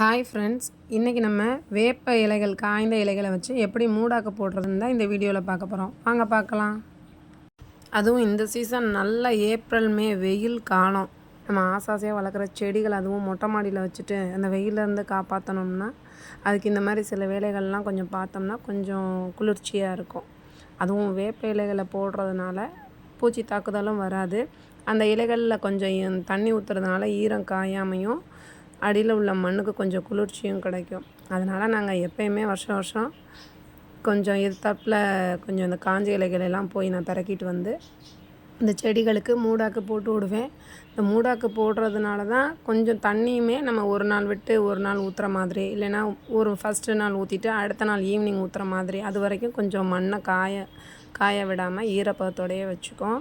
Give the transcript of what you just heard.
Hi friends இன்றைக்கி நம்ம வேப்ப இலைகள் காய்ந்த இலைகளை வச்சு எப்படி மூடாக்க போடுறதுன்னு தான் இந்த வீடியோவில் பார்க்க போகிறோம் வாங்க பார்க்கலாம். அதுவும் இந்த சீசன் நல்ல ஏப்ரல் மே வெயில் காலம். நம்ம ஆசாசியாக வளர்க்குற செடிகள் அதுவும் மொட்டை மாடியில் வச்சுட்டு அந்த வெயிலேருந்து காப்பாற்றணும்னா அதுக்கு இந்த மாதிரி சில வேலைகள்லாம் கொஞ்சம் பார்த்தோம்னா கொஞ்சம் குளிர்ச்சியாக இருக்கும். அதுவும் வேப்ப இலைகளை போடுறதுனால பூச்சி தாக்குதலும் வராது. அந்த இலைகளில் கொஞ்சம் தண்ணி ஊற்றுறதுனால ஈரம் காயாமையும் அடியில் உள்ள மண்ணுக்கு கொஞ்சம் குளிர்ச்சியும் கிடைக்கும். அதனால் நாங்கள் எப்பயுமே வருஷம் வருஷம் கொஞ்சம் எதிர்த்தாப்பில் கொஞ்சம் இந்த காஞ்ச இலைகள் எல்லாம் போய் நான் பிறக்கிட்டு வந்து இந்த செடிகளுக்கு மூடாக்கு போட்டு விடுவேன். இந்த மூடாக்கு போடுறதுனால தான் கொஞ்சம் தண்ணியுமே நம்ம ஒரு நாள் விட்டு ஒரு நாள் ஊற்றுற மாதிரி இல்லைன்னா ஒரு ஃபஸ்ட்டு நாள் ஊற்றிட்டு அடுத்த நாள் ஈவினிங் ஊற்றுற மாதிரி அது வரைக்கும் கொஞ்சம் மண்ணை காய காய விடாமல் ஈரப்பதத்தோடையே வச்சுக்கோம்.